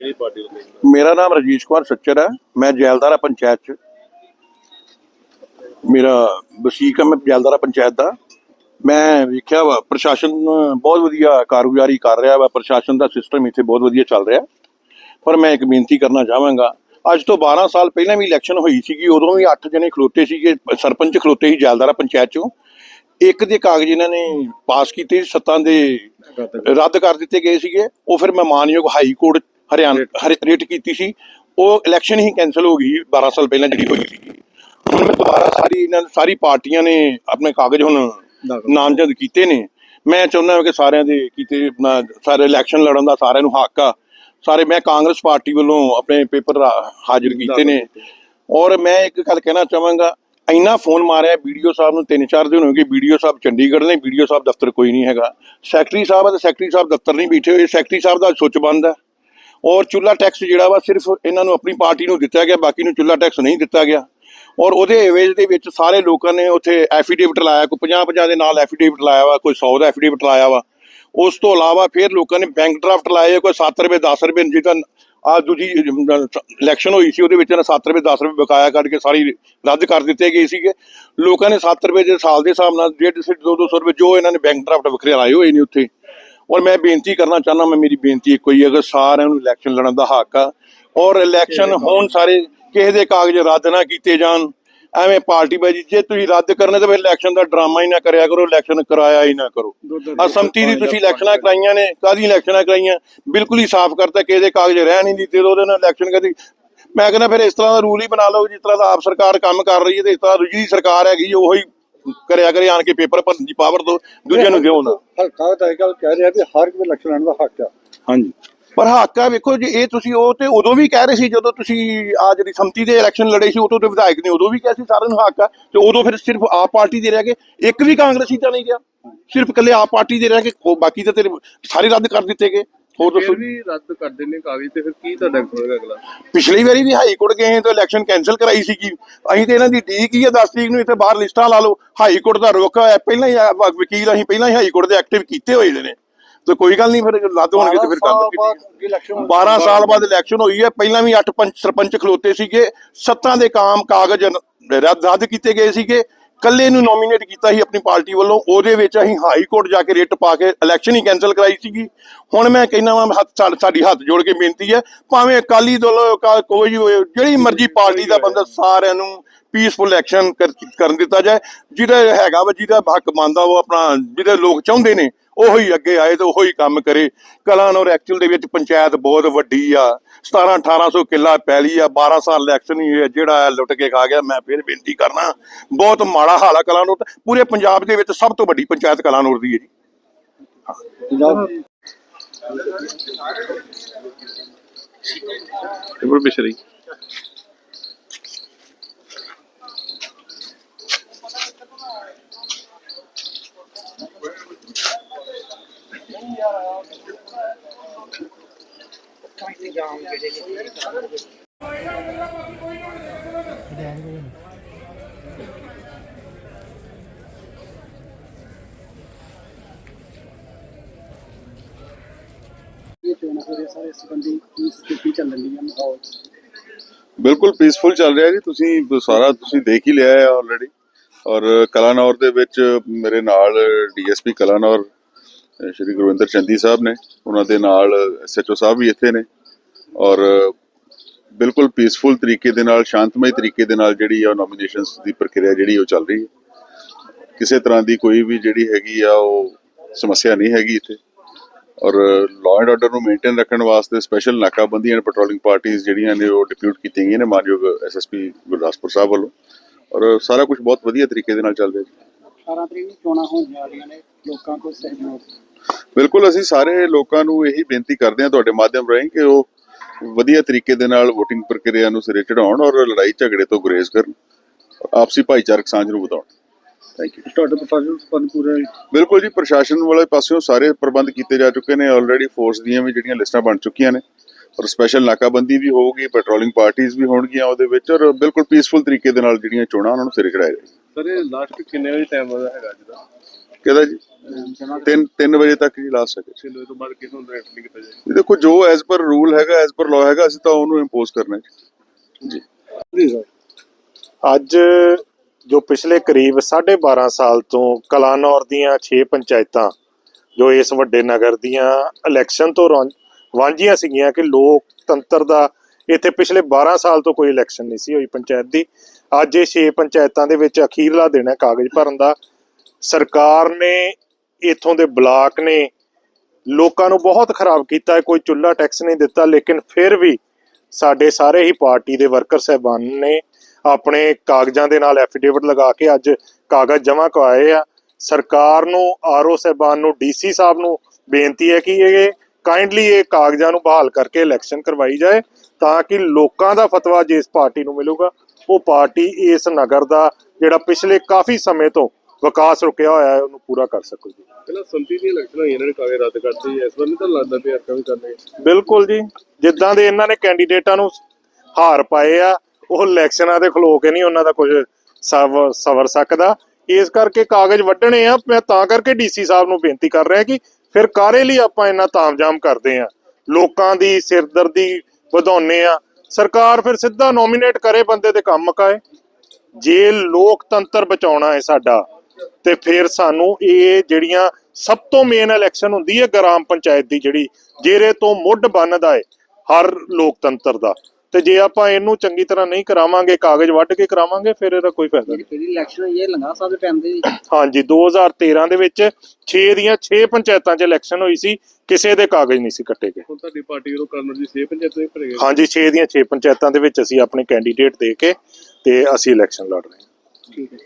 ਕਿਹੜੀ ਪਾਰਟੀ ਨੂੰ ਮੇਰਾ ਨਾਮ ਰਜੀਸ਼ ਕੁਮਾਰ ਸੱਚਰ ਹੈ। ਮੈਂ ਜੈਲਦਾਰਾ ਪੰਚਾਇਤ ਚ। ਮੇਰਾ ਵਸੀਕ ਹੈ ਮੈਂ ਜੈਲਦਾਰਾ ਪੰਚਾਇਤ ਦਾ। ਮੈਂ ਵੇਖਿਆ ਵਾ ਪ੍ਰਸ਼ਾਸਨ ਬਹੁਤ ਵਧੀਆ ਕਾਰਗੁਜ਼ਾਰੀ ਕਰ ਰਿਹਾ ਵਾ। ਪ੍ਰਸ਼ਾਸਨ ਦਾ ਸਿਸਟਮ ਇੱਥੇ ਬਹੁਤ ਵਧੀਆ ਚੱਲ ਰਿਹਾ। ਪਰ ਮੈਂ ਇੱਕ ਬੇਨਤੀ ਕਰਨਾ ਚਾਹਾਂਗਾ ਅੱਜ ਤੋਂ 12 ਸਾਲ ਪਹਿਲਾਂ ਵੀ ਇਲੈਕਸ਼ਨ ਹੋਈ ਸੀਗੀ ਉਦੋਂ ਵੀ 8 ਜਣੇ ਖਲੋਤੇ ਸੀਗੇ ਸਰਪੰਚ ਖਲੋਤੇ ਸੀ ਜੈਲਦਾਰਾ ਪੰਚਾਇਤ ਚੋਂ। ਇੱਕ ਦੇ ਕਾਗਜ਼ ਇਹਨਾਂ ਨੇ ਪਾਸ ਕੀਤੇ ਸੱਤਾਂ ਦੇ ਰੱਦ ਕਰ ਦਿੱਤੇ ਗਏ ਸੀਗੇ। ਉਹ ਫਿਰ ਮੈਂ ਮਾਨਯੋਗ ਹਾਈ ਕੋਰਟ ਹਰਿਆਣਾ ਹਰ- ਰਿਟ ਕੀਤੀ ਸੀ। ਉਹ ਇਲੈਕਸ਼ਨ ਹੀ ਕੈਨਸਲ ਹੋ ਗਈ 12 ਸਾਲ ਪਹਿਲਾਂ ਜਿਹੜੀ ਹੋਈ ਸੀ। ਹੁਣ ਮੈਂ ਦੁਬਾਰਾ ਸਾਰੀ ਇਹਨਾਂ ਸਾਰੀ ਪਾਰਟੀਆਂ ਨੇ ਆਪਣੇ ਕਾਗਜ਼ ਹੁਣ ਨਾਮਜ਼ਦ ਕੀਤੇ ਨੇ। ਮੈਂ ਚਾਹੁੰਦਾ ਹਾਂ ਕਿ ਸਾਰਿਆਂ ਦੇ ਕੀਤੇ ਸਾਰੇ ਇਲੈਕਸ਼ਨ ਲੜਨ ਦਾ ਸਾਰਿਆਂ ਨੂੰ ਹੱਕ ਆ। ਸਾਰੇ ਮੈਂ ਕਾਂਗਰਸ ਪਾਰਟੀ ਵੱਲੋਂ ਆਪਣੇ ਪੇਪਰ ਹਾਜ਼ਰ ਕੀਤੇ ਨੇ। ਔਰ ਮੈਂ ਇੱਕ ਗੱਲ ਕਹਿਣਾ ਚਾਹਾਂਗਾ ਇੰਨਾ ਫੋਨ ਮਾਰਿਆ ਵੀਡੀਓ ਸਾਹਿਬ ਨੂੰ ਤਿੰਨ ਚਾਰ ਦਿਨ ਹੋ ਗਏ ਵੀਡੀਓ ਸਾਹਿਬ ਚੰਡੀਗੜ੍ਹ ਨੇ ਵੀਡੀਓ ਸਾਹਿਬ ਦਫ਼ਤਰ ਕੋਈ ਨਹੀਂ ਹੈਗਾ। ਸੈਕਟਰੀ ਸਾਹਿਬ ਆ ਤੇ ਸੈਕਟਰੀ ਸਾਹਿਬ ਦਫ਼ਤਰ ਨਹੀਂ ਬੈਠੇ ਹੋਏ। ਸੈਕਟਰੀ ਸਾਹਿਬ ਦਾ ਸੁੱਚ ਬੰਦ ਹੈ ਔਰ ਚੁੱਲਾ ਟੈਕਸ ਜਿਹੜਾ ਵਾ ਸਿਰਫ ਇਹਨਾਂ ਨੂੰ ਆਪਣੀ ਪਾਰਟੀ ਨੂੰ ਦਿੱਤਾ ਗਿਆ, ਬਾਕੀ ਨੂੰ ਚੁੱਲਾ ਟੈਕਸ ਨਹੀਂ ਦਿੱਤਾ ਗਿਆ। ਔਰ ਉਹਦੇ ਐਵੇਜ ਦੇ ਵਿੱਚ ਸਾਰੇ ਲੋਕਾਂ ਨੇ ਉੱਥੇ ਐਫੀਡੇਵਿਟ ਲਾਇਆ, ਕੋਈ 50 50 ਦੇ ਨਾਲ ਐਫੀਡੇਵਿਟ ਲਾਇਆ ਵਾ, ਕੋਈ 100 ਦਾ ਐਫੀਡੇਵਿਟ ਲਾਇਆ ਵਾ। ਉਸ ਤੋਂ ਇਲਾਵਾ ਫਿਰ ਲੋਕਾਂ ਨੇ ਬੈਂਕ ਡਰਾਫਟ ਲਾਏ ਕੋਈ 7 ਰੁਪਏ 10 ਰੁਪਏ, ਜਿਹਦਾ ਆ ਦੂਜੀ ਇਲੈਕਸ਼ਨ ਹੋਈ ਸੀ, ਉਹਦੇ ਵਿੱਚ ਇਹਨਾਂ 7 ਰੁਪਏ 10 ਰੁਪਏ ਬਕਾਇਆ ਕਰਕੇ ਸਾਰੀ ਰੱਦ ਕਰ ਦਿੱਤੇ ਗਏ ਸੀਗੇ। ਲੋਕਾਂ ਨੇ 7 ਰੁਪਏ ਦੇ ਸਾਲ ਦੇ ਹਿਸਾਬ ਨਾਲ 150 2 200 ਰੁਪਏ ਜੋ ਇਹਨਾਂ ਨੇ ਬੈਂਕ ਡਰਾਫਟ ਵੱਖਰੇ ਲਾਏ ਹੋਏ ਨੇ ਉੱਥੇ। ਔਰ ਮੈਂ ਬੇਨਤੀ ਕਰਨਾ ਚਾਹੁੰਦਾ ਮੈਂ ਮੇਰੀ ਬੇਨਤੀ ਇੱਕੋ ਹੀ ਹੈ ਕਿ ਸਾਰਿਆਂ ਨੂੰ ਇਲੈਕਸ਼ਨ ਲੜਨ ਦਾ ਹੱਕ ਆ ਔਰ ਇਲੈਕਸ਼ਨ ਹੋਣ ਸਾਰੇ ਕਿਸੇ ਦੇ ਕਾਗਜ਼ ਰੱਦ ਨਾ ਕੀਤੇ ਜਾਣ ਐਵੇਂ ਪਾਰਟੀ ਬਾਜੀ ਜੇ ਤੁਸੀਂ ਰੱਦ ਕਰਨੇ ਤਾਂ ਫਿਰ ਇਲੈਕਸ਼ਨ ਦਾ ਡਰਾਮਾ ਹੀ ਨਾ ਕਰਿਆ ਕਰੋ ਇਲੈਕਸ਼ਨ ਕਰਾਇਆ ਹੀ ਨਾ ਕਰੋ। ਅਸਮਤੀ ਦੀ ਤੁਸੀਂ ਇਲੈਕਸ਼ਨਾਂ ਕਰਾਈਆਂ ਨੇ ਕਾਦੀ ਇਲੈਕਸ਼ਨਾਂ ਕਰਾਈਆਂ? ਬਿਲਕੁਲ ਹੀ ਸਾਫ਼ ਕਰਤਾ ਕਿਸੇ ਦੇ ਕਾਗਜ਼ ਰਹਿ ਨਹੀਂ ਦਿੱਤੇ ਉਹਦੇ ਨਾਲ ਇਲੈਕਸ਼ਨ ਕਦੀ ਮੈਂ ਕਹਿੰਦਾ ਫਿਰ ਇਸ ਤਰ੍ਹਾਂ ਦਾ ਰੂਲ ਹੀ ਬਣਾ ਲਓ ਜਿਸ ਤਰ੍ਹਾਂ ਦਾ ਆਪ ਸਰਕਾਰ ਕੰਮ ਕਰ ਰਹੀ ਹੈ ਤੇ ਇਸ ਤਰ੍ਹਾਂ ਦੂਜੀ ਸਰਕਾਰ ਹੈਗੀ ਉਹੀ ਕਰਿਆ ਕਰੇ ਆਣ ਕੇ ਪੇਪਰ ਭਰਨ ਦੀ ਪਾਵਰ ਦੋ ਦੂਜਿਆਂ ਨੂੰ ਦਿਓ ਨਾ। ਹਲਕਾ ਤਾਂ ਇਹ ਗੱਲ ਕਹਿ ਰਿਹਾ ਕਿ ਹਰ ਕੋਈ ਇਲੈਕਸ਼ਨ ਲੜਨ ਦਾ ਹੱਕ ਆ। ਹਾਂਜੀ। ਪਰ ਹੱਕ ਆ ਵੇਖੋ ਜੇ ਇਹ ਤੁਸੀਂ ਉਹ ਤੇ ਉਦੋਂ ਵੀ ਕਹਿ ਰਹੇ ਸੀ ਜਦੋਂ ਤੁਸੀਂ ਆ ਜਿਹੜੀ ਸੰਮਤੀ ਦੇ ਇਲੈਕਸ਼ਨ ਲੜੇ ਸੀ ਉਦੋਂ ਤੇ ਵਿਧਾਇਕ ਨੇ ਉਦੋਂ ਵੀ ਕਿਹਾ ਸੀ ਸਾਰਿਆਂ ਨੂੰ ਹੱਕ ਆ ਤੇ ਉਦੋਂ ਫਿਰ ਸਿਰਫ ਆਪ ਪਾਰਟੀ ਦੇ ਰਹਿ ਗਏ। ਇੱਕ ਵੀ ਕਾਂਗਰਸੀ ਤਾਂ ਨਹੀਂ ਗਿਆ। ਸਿਰਫ ਇਕੱਲੇ ਆਪ ਪਾਰਟੀ ਦੇ ਰਹਿ ਕੇ ਉਹ ਬਾਕੀ ਤਾਂ ਤੇਰੇ ਸਾਰੇ ਰੱਦ ਕਰ ਦਿੱਤੇ ਗਏ। ਹੋਰ ਦੱਸੋ ਵੀ ਰੱਦ ਕਰਦੇ ਨੇ ਕਾਗਜ਼ ਤੇ ਫਿਰ ਕੀ ਤੁਹਾਡਾ ਹੋਏਗਾ ਅਗਲਾ? ਪਿਛਲੀ ਵਾਰੀ ਵੀ ਹਾਈ ਕੋਰਟ ਗਏ ਤਾਂ ਇਲੈਕਸ਼ਨ ਕੈਨਸਲ ਕਰਾਈ ਸੀਗੀ। ਅਸੀਂ ਤੇ ਇਹਨਾਂ ਦੀ ਡੀਕ ਹੀ ਆ 10 ਤਰੀਕ ਨੂੰ ਇੱਥੇ ਬਾਹਰ ਲਿਸਟਾਂ ਲਾ ਲਓ। ਹਾਈ ਕੋਰਟ ਦਾ ਰੋਕਾ ਹੋਇਆ ਪਹਿਲਾਂ ਹੀ ਵਕੀਲ ਅਸੀਂ ਪਹਿਲਾਂ ਹੀ ਹਾਈ ਕੋਰਟ ਦੇ ਐਕਟਿਵ ਕੀਤੇ ਹੋਏ ਨੇ। ਤੇ ਕੋਈ ਗੱਲ ਨਹੀਂ ਫਿਰ ਰੱਦ ਹੋਣਗੇ ਤੇ ਫਿਰ ਗੱਲ ਕੀਤੀ ਇਲੈਕਸ਼ਨ 12 ਸਾਲ ਬਾਅਦ ਇਲੈਕਸ਼ਨ ਹੋਈ ਹੈ। ਪਹਿਲਾਂ ਵੀ 8 ਪੰਚ ਸਰਪੰਚ ਖਲੋਤੇ ਸੀਗੇ। ਸੱਤਾਂ ਦੇ ਕਾਮ ਕਾਗਜ਼ ਰੱਦ ਰੱਦ ਕੀਤੇ ਗਏ ਸੀਗੇ। ਕੱਲੇ ਨੂੰ ਨੋਮੀਨੇਟ ਕੀਤਾ ਸੀ ਆਪਣੀ ਪਾਰਟੀ ਵੱਲੋਂ, ਉਹਦੇ ਵਿੱਚ ਅਸੀਂ ਹਾਈ ਕੋਰਟ ਜਾ ਕੇ ਰਿਟ ਪਾ ਕੇ ਇਲੈਕਸ਼ਨ ਹੀ ਕੈਨਸਲ ਕਰਾਈ ਸੀਗੀ। ਹੁਣ ਮੈਂ ਕਹਿੰਦਾ ਵਾਂ, ਹੱਥ ਸਾਡੀ ਹੱਥ ਜੋੜ ਕੇ ਬੇਨਤੀ ਹੈ, ਭਾਵੇਂ ਅਕਾਲੀ ਦਲ ਕੋਈ ਜਿਹੜੀ ਮਰਜ਼ੀ ਪਾਰਟੀ ਦਾ ਬੰਦਾ ਸਾਰਿਆਂ ਨੂੰ ਪੀਸਫੁਲ ਐਕਸ਼ਨ ਕਰਨ ਦਿੱਤਾ ਜਾਏ। ਜਿਹਦਾ ਹੈਗਾ ਵਾ, ਜਿਹਦਾ ਹੱਕ ਮੰਨਦਾ ਉਹ ਆਪਣਾ, ਜਿਹਦੇ ਲੋਕ ਚਾਹੁੰਦੇ ਨੇ, ਉਹੀ ਅੱਗੇ ਆਏ ਤੇ ਉਹੀ ਕੰਮ ਕਰੇ। ਕਲਾਨੌਰ ਐਕਚੁਅਲ ਦੇ ਵਿੱਚ ਪੰਚਾਇਤ ਬਹੁਤ ਵੱਡੀ ਆ। 17 1800 ਕਿੱਲਾ ਪੈਲੀ ਆ 12 ਸਾਲ ਇਲੈਕਸ਼ਨ ਹੀ ਹੋਇਆ। ਜਿਹੜਾ ਲੁੱਟ ਕੇ ਖਾ ਗਿਆ, ਮੈਂ ਫਿਰ ਬੇਨਤੀ ਕਰਨਾ ਬਹੁਤ ਮਾੜਾ ਹਾਲ ਆ ਕਲਾਨੌਰ ਪੂਰੇ ਪੰਜਾਬ ਦੇ ਵਿੱਚ ਸਭ ਤੋਂ ਵੱਡੀ ਪੰਚਾਇਤ ਕਲਾਨੌਰ ਦੀ ਹੈ ਜੀ। ਪੰਜਾਬ ਬਿਸ਼ਰੀ ਇਹ ਚੋਣਾਂ ਹੋ ਰਹੀਆਂ ਸਾਰੇ ਸੰਬੰਧੀ ਕੀ ਸਥਿਤੀ ਚੱਲ ਰਹੀ ਹੈ ਮਾਹੌਲ ਬਿਲਕੁਲ ਪੀਸਫੁਲ ਚੱਲ ਰਿਹਾ ਜੀ। ਤੁਸੀਂ ਸਾਰਾ ਤੁਸੀਂ ਦੇਖ ਹੀ ਲਿਆ ਹੈ ਆਲਰੇਡੀ ਔਰ ਕਲਾਨੌਰ ਦੇ ਵਿੱਚ ਮੇਰੇ ਨਾਲ ਡੀਐਸਪੀ ਕਲਾਨੌਰ ਸ਼੍ਰੀ ਗੁਰਵਿੰਦਰ ਚੰਦੀ ਸਾਹਿਬ ਨੇ, ਉਹਨਾਂ ਦੇ ਨਾਲ ਐਸਐਚਓ ਸਾਹਿਬ ਵੀ ਇੱਥੇ ਨੇ ਔਰ ਬਿਲਕੁਲ ਪੀਸਫੁਲ ਤਰੀਕੇ ਦੇ ਨਾਲ, ਸ਼ਾਂਤਮਈ ਤਰੀਕੇ ਦੇ ਨਾਲ ਜਿਹੜੀ ਆ ਨੋਮੀਨੇਸ਼ਨਸ ਦੀ ਪ੍ਰਕਿਰਿਆ ਜਿਹੜੀ ਉਹ ਚੱਲ ਰਹੀ ਹੈ। ਕਿਸੇ ਤਰ੍ਹਾਂ ਦੀ ਕੋਈ ਵੀ ਜਿਹੜੀ ਹੈਗੀ ਆ ਉਹ ਸਮੱਸਿਆ ਨਹੀਂ ਹੈਗੀ ਇੱਥੇ ਔਰ ਲਾਅ ਐਂਡ ਆਰਡਰ ਨੂੰ ਮੇਨਟੇਨ ਰੱਖਣ ਵਾਸਤੇ ਸਪੈਸ਼ਲ ਨਾਕਾਬੰਦੀ ਐਂਡ ਪੈਟਰੋਲਿੰਗ ਪਾਰਟੀਆਂ ਜਿਹੜੀਆਂ ਨੇ ਉਹ ਡਿਪਿਊਟ ਕੀਤੀਆਂ ਗਈਆਂ ਨੇ ਮਾਨਯੋਗ ਐਸਐਸਪੀ ਗੁਰਦਾਸਪੁਰ ਸਾਹਿਬ ਵੱਲੋਂ ਔਰ ਸਾਰਾ ਕੁਝ ਬਹੁਤ ਵਧੀਆ ਤਰੀਕੇ ਦੇ ਨਾਲ ਚੱਲ ਰਿਹਾ ਜੀ। 18 ਤਰੀਕ ਨੂੰ ਚੋਣਾਂ ਹੋਣ ਜਾ ਰਹੀਆਂ ਨੇ, ਲੋਕਾਂ ਕੋਲ ਸਹਿਯੋਗ। ਬਿਲਕੁਲ ਅਸੀਂ ਸਾਰੇ ਲੋਕਾਂ ਨੂੰ ਇਹੀ ਬੇਨਤੀ ਕਰਦੇ ਹਾਂ ਤੁਹਾਡੇ ਮਾਧਿਅਮ ਰਾਹੀਂ ਕਿ ਉਹ ਵਧੀਆ ਤਰੀਕੇ ਦੇ ਨਾਲ VOTING ਪ੍ਰਕਿਰਿਆ ਨੂੰ ਸਿਰੇ ਚੜਾਉਣ ਔਰ ਲੜਾਈ ਝਗੜੇ ਤੋਂ ਗੁਰੇਜ਼ ਕਰਨ ਆਪਸੀ ਭਾਈਚਾਰਕ ਸਾਂਝ ਨੂੰ ਵਧਾਉਣ। ਥੈਂਕ ਯੂ ਤੁਹਾਡੇ ਪ੍ਰੋਫੈਸ਼ਨਲ ਸੰਬੰਧ ਪੂਰੇ ਬਿਲਕੁਲ ਜੀ ਪ੍ਰਸ਼ਾਸਨ ਵਾਲੇ ਪਾਸਿਓਂ ਸਾਰੇ ਪ੍ਰਬੰਧ ਕੀਤੇ ਜਾ ਚੁੱਕੇ ਨੇ ਆਲਰੇਡੀ ਫੋਰਸ ਦੀਆਂ ਵੀ ਜਿਹੜੀਆਂ ਲਿਸਟਾਂ ਬਣ ਚੁੱਕੀਆਂ ਨੇ। ਔਰ ਸਪੈਸ਼ਲ ਨਾਕਾਬੰਦੀ ਵੀ ਹੋਊਗੀ ਪੈਟਰੋਲਿੰਗ ਪਾਰਟੀਆਂ ਵੀ ਹੋਣਗੀਆਂ ਉਹਦੇ ਵਿੱਚ ਔਰ ਬਿਲਕੁਲ ਪੀਸਫੁਲ ਤਰੀਕੇ ਦੇ ਨਾਲ ਜਿਹੜੀਆਂ ਚੋਣਾਂ ਉਹਨਾਂ ਨੂੰ ਸਿਰੇ ਚੜਾਇਆ ਜਾਏਗਾ ਸਰ ਇਹ ਲਾਸਟ ਕਿੰਨੇ ਵਜੇ ਟਾਈਮ ਹੈਗਾ ਅੱਜ ਦਾ? ਕਿਹਦਾ ਜੀ 3 3 ਵਜੇ ਤੱਕ ਜੀ ਹੈ ਛੇ ਵਜੇ ਤੋਂ ਬਾਅਦ ਕਿਸੇ ਨੂੰ ਐਂਟਰ ਨਹੀਂ ਕੀਤਾ ਜਾਏਗਾ। ਇਹ ਦੇਖੋ ਜੋ ਐਜ਼ ਪਰ ਰੂਲ ਹੈਗਾ ਐਜ਼ ਪਰ ਲਾਅ ਹੈਗਾ ਅਸੀਂ ਤਾਂ ਉਹਨੂੰ ਇੰਪੋਜ਼ ਕਰਨਾ ਹੈ। ਜੀ। ਅੱਜ ਜੋ ਪਿਛਲੇ ਕਰੀਬ 12.5 ਸਾਲ ਤੋਂ ਕਲਾਨੌਰ ਦੀਆਂ 6 ਪੰਚਾਇਤਾਂ ਜੋ ਇਸ ਵੱਡੇ ਨਗਰ ਦੀਆਂ ਇਲੈਕਸ਼ਨ ਤੋਂ ਰੌਂ- ਵਾਂਝੀਆਂ ਸੀਗੀਆਂ ਕਿ ਲੋਕਤੰਤਰ ਦਾ ਇੱਥੇ ਪਿਛਲੇ 12 ਸਾਲ ਤੋਂ ਕੋਈ ਇਲੈਕਸ਼ਨ ਨਹੀਂ ਸੀ ਹੋਈ ਪੰਚਾਇਤ ਦੀ। ਅੱਜ ਇਹ 6 ਪੰਚਾਇਤਾਂ ਦੇ ਵਿੱਚ ਅਖੀਰਲਾ ਦਿਨ ਹੈ ਕਾਗਜ਼ ਭਰਨ ਦਾ। ਸਰਕਾਰ ਨੇ ਇਥੋਂ ਦੇ ਬਲਾਕ ਨੇ ਲੋਕਾਂ ਨੂੰ ਬਹੁਤ ਖਰਾਬ ਕੀਤਾ ਹੈ, ਕੋਈ ਚੁੱਲ੍ਹਾ ਟੈਕਸ ਨਹੀਂ ਦਿੱਤਾ, ਲੇਕਿਨ ਫਿਰ ਵੀ ਸਾਡੇ ਸਾਰੇ ਹੀ ਪਾਰਟੀ ਦੇ ਵਰਕਰ ਸਹਿਬਾਨ ਨੇ ਆਪਣੇ ਕਾਗਜ਼ਾਂ ਦੇ ਨਾਲ ਐਫੀਡੇਵਿਟ ਲਗਾ ਕੇ ਅੱਜ ਕਾਗਜ਼ ਜਮ੍ਹਾਂ ਕਰਵਾਏ ਆ। ਸਰਕਾਰ ਨੂੰ, ਆਰਓ ਸਹਿਬਾਨ ਨੂੰ ਡੀਸੀ ਸਾਹਿਬ ਨੂੰ ਬੇਨਤੀ ਹੈ ਕਿ ਇਹ ਕਾਈਂਡਲੀ ਇਹ ਕਾਗਜ਼ਾਂ ਨੂੰ ਬਹਾਲ ਕਰਕੇ ਇਲੈਕਸ਼ਨ ਕਰਵਾਈ ਜਾਏ ਤਾਂ ਕਿ ਲੋਕਾਂ ਦਾ ਫਤਵਾ ਜਿਸ ਪਾਰਟੀ ਨੂੰ ਮਿਲੂਗਾ। ਉਹ ਪਾਰਟੀ ਇਸ ਨਗਰ ਦਾ ਜਿਹੜਾ ਪਿਛਲੇ ਕਾਫੀ ਸਮੇਂ ਤੋਂ ਵਿਕਾਸ ਰੁਕਿਆ ਹੋਇਆ ਹੈ ਉਹਨੂੰ ਪੂਰਾ ਕਰ ਸਕੂਗੀ ਪਹਿਲਾਂ ਸੰਤੀ ਦੀ ਇਲੈਕਸ਼ਨ ਹੋਈ ਇਹਨਾਂ ਨੇ ਕਾਗਜ਼ ਰੱਦ ਕਰਤੇ ਇਸ ਵਾਰ ਨਹੀਂ ਤਾਂ ਲੱਗਦਾ ਪਿਆ ਆਪਾਂ ਵੀ ਕਰਨੇ। ਬਿਲਕੁਲ ਜੀ ਜਿੱਦਾਂ ਦੇ ਇਹਨਾਂ ਨੇ ਕੈਂਡੀਡੇਟਾਂ ਨੂੰ ਹਾਰ ਪਾਏ ਆ ਉਹ ਇਲੈਕਸ਼ਨਾਂ ਦੇ ਖਲੋ ਕੇ ਨਹੀਂ ਉਹਨਾਂ ਦਾ ਕੁਝ ਸਵ- ਸਵਰ ਸਕਦਾ। ਇਸ ਕਰਕੇ ਕਾਗਜ਼ ਵੱਢਣੇ ਆ ਮੈਂ ਤਾਂ ਕਰਕੇ ਡੀਸੀ ਸਾਹਿਬ ਨੂੰ ਬੇਨਤੀ ਕਰ ਰਿਹਾ ਕਿ ਫਿਰ ਕਾਰੇ ਲਈ ਆਪਾਂ ਇੰਨਾ ਤਾਮਜਾਮ ਕਰਦੇ ਆ? ਲੋਕਾਂ ਦੀ ਸਿਰਦਰਦੀ ਵਧਾਉਨੇ ਆ। ਸਰਕਾਰ ਫਿਰ ਸਿੱਧਾ ਨੋਮੀਨੇਟ ਕਰੇ ਬੰਦੇ ਦੇ ਕੰਮ ਮਕਾਏ ਜੇ ਲੋਕਤੰਤਰ ਬਚਾਉਣਾ ਹੈ ਸਾਡਾ ਤੇ ਫਿਰ ਸਾਨੂੰ ਇਹ ਜਿਹੜੀਆਂ ਸਭ ਤੋਂ ਮੇਨ ਇਲੈਕਸ਼ਨ ਹੁੰਦੀ ਹੈ ਗ੍ਰਾਮ ਪੰਚਾਇਤ ਦੀ ਜਿਹੜੀ ਜਿਹਦੇ ਤੋਂ ਮੁੱਢ ਬੰਨਦਾ ਹੈ ਹਰ ਲੋਕਤੰਤਰ ਦਾ। ਤੇ ਜੇ ਆਪਾਂ ਇਹਨੂੰ ਚੰਗੀ ਤਰ੍ਹਾਂ ਨਹੀਂ ਕਰਾਵਾਂਗੇ ਕਾਗਜ਼ ਵੱਢ ਕੇ ਕਰਾਵਾਂਗੇ ਫਿਰ ਇਹਦਾ ਕੋਈ ਫਾਇਦਾ ਨਹੀਂ। ਜਿਹੜੀ ਇਲੈਕਸ਼ਨ ਹੋਈ ਹੈ ਲੰਗਾ ਸਾਹਿਬ ਦੇ ਟਾਈਮ ਦੇ ਹਾਂਜੀ 2013 ਦੇ ਵਿੱਚ 6 ਦੀਆਂ 6 ਪੰਚਾਇਤਾਂ 'ਚ ਇਲੈਕਸ਼ਨ ਹੋਈ ਸੀ ਕਿਸੇ ਦੇ ਕਾਗਜ਼ ਨਹੀਂ ਸੀ ਕੱਟੇ ਗਏ। ਹੁਣ ਤੁਹਾਡੀ ਪਾਰਟੀ ਵੱਲੋਂ ਕਰਨਰ ਦੀ 6 ਪੰਚਾਇਤਾਂ ਹੀ ਭਰੇ ਗਏ। ਹਾਂਜੀ 6 ਦੀਆਂ 6 ਪੰਚਾਇਤਾਂ ਦੇ ਵਿੱਚ ਅਸੀਂ ਆਪਣੇ ਕੈਂਡੀਡੇਟ ਦੇ ਕੇ ਤੇ ਅਸੀਂ ਇਲੈਕਸ਼ਨ ਲੜ ਰਹੇ ਹਾਂ। ਠੀਕ ਹੈ